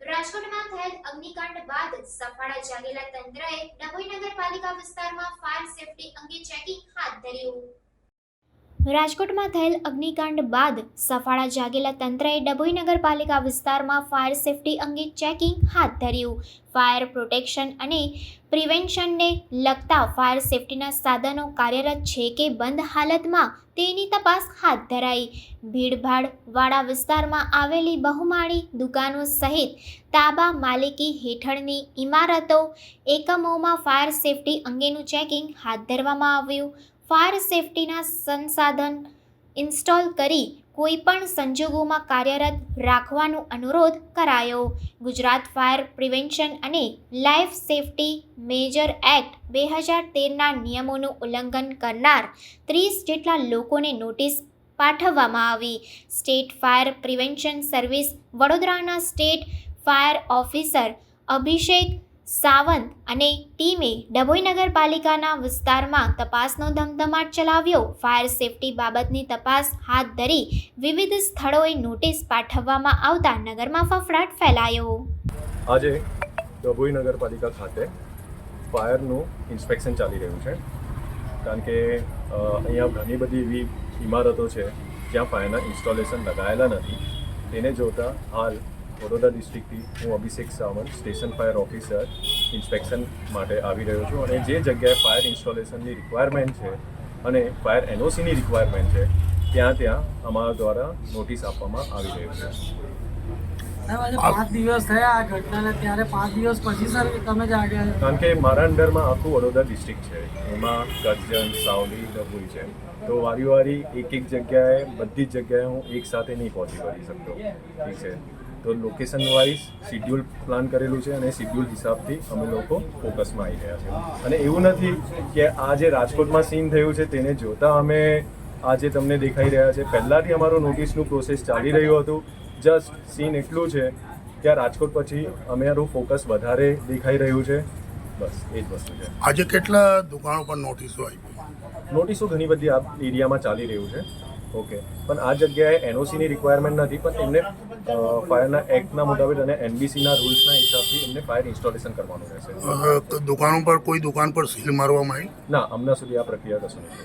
રાજકોટમાં થયેલ અગ્નિકાંડ બાદ સફાળા જાગેલા તંત્રએ ડભોઈ નગરપાલિકા વિસ્તારમાં ફાયર સેફટી અંગે ચેકિંગ હાથ ધર્યું. રાજકોટમાં થયેલ અગ્નિકાંડ બાદ સફાળા જાગેલા તંત્રએ ડભોઈ નગરપાલિકા વિસ્તારમાં ફાયર સેફટી અંગે ચેકિંગ હાથ ધર્યું. ફાયર પ્રોટેક્શન અને પ્રિવેન્શનને લગતા ફાયર સેફટીના સાધનો કાર્યરત છે કે બંધ હાલતમાં તેની તપાસ હાથ ધરાઈ. ભીડભાડવાળા વિસ્તારમાં આવેલી બહુમાળી દુકાનો સહિત તાબા માલિકી હેઠળની ઇમારતો એકમોમાં ફાયર સેફટી અંગેનું ચેકિંગ હાથ ધરવામાં આવ્યું. ફાયર સેફટીના સંસાધન ઇન્સ્ટોલ કરી કોઈપણ સંજોગોમાં કાર્યરત રાખવાનો અનુરોધ કરાયો. ગુજરાત ફાયર પ્રિવેન્શન અને લાઈફ સેફટી મેજર એક્ટ બે હજાર તેરના નિયમોનું ઉલ્લંઘન કરનાર ત્રીસ જેટલા લોકોને નોટિસ પાઠવવામાં આવી. સ્ટેટ ફાયર પ્રિવેન્શન સર્વિસ વડોદરાના state fire officer Abhishek Sawant અને ટીમે ડભોઈ નગરપાલિકાના વિસ્તારમાં તપાસનો ધમધમાટ ચલાવ્યો. ફાયર સેફટી બાબતની તપાસ હાથ ધરી વિવિધ સ્થળોએ નોટિસ પાઠવવામાં આવતા નગરમાં ફફડાટ ફેલાયો. આજે ડભોઈ નગરપાલિકા ખાતે ફાયરનું ઇન્સ્પેક્શન ચાલી રહ્યું છે. કારણ કે અહીંયા ઘણી બધી એવી ઇમારતો છે જ્યાં ફાયરના ઇન્સ્ટોલેશન લગાયેલા નથી. તેને જોતા હાલ વડોદરા ડિસ્ટ્રિક્ટથી હું Abhishek Sawant station fire officer inspection માટે આવી રહ્યો છું અને જે જગ્યાએ ફાયર ઇન્સ્ટોલેશનની રિક્વાયરમેન્ટ છે અને ફાયર એનઓસીની રિક્વાયરમેન્ટ છે ત્યાં ત્યાં અમારા દ્વારા નોટિસ આપવામાં આવી રહ્યું છે. પાંચ દિવસ થયા આ ઘટનાને ત્યારે પાંચ દિવસ પછી સર તમે કારણ કે મારા અંડરમાં આખું વડોદરા ડિસ્ટ્રિક્ટ છે. એમાં કરજણ સાવલી ડભોઈ છે. તો વારી વારી એક એક જગ્યાએ બધી જ જગ્યાએ હું એક સાથે નહીં પહોંચી કરી શકતો. ઠીક છે. તો લોકેશન વાઇઝ શિડ્યુલ પ્લાન કરેલું છે અને શિડ્યુલ હિસાબથી અમે લોકો ફોકસમાં આવી રહ્યા છે અને એવું નથી કે આ જે રાજકોટમાં સીન થયું છે તેને જોતા અમે આજે તમને દેખાઈ રહ્યા છે પહેલાંથી અમારું નોટિસનું પ્રોસેસ ચાલી રહ્યું હતું. જસ્ટ સીન એટલું છે કે આ રાજકોટ પછી અમારું ફોકસ વધારે દેખાઈ રહ્યું છે. બસ એ જ વસ્તુ છે. આજે કેટલા દુકાનો પર નોટિસો આવી નોટિસો ઘણી બધી આ એરિયામાં ચાલી રહ્યું છે. ઓકે પણ આ જગ્યાએ એનઓસીની રિક્વાયરમેન્ટ નથી પણ એમને ફાયરના એક્ટના મુતાબિક અને એનબીસીના રૂલ્સના હિસાબથી એમને ફાયર ઇન્સ્ટોલેશન કરવાનું રહેશે. દુકાનો પર કોઈ દુકાન પર સીલ મારવામાં આવી? ના હમણાં સુધી આ પ્રક્રિયા કશું નથી.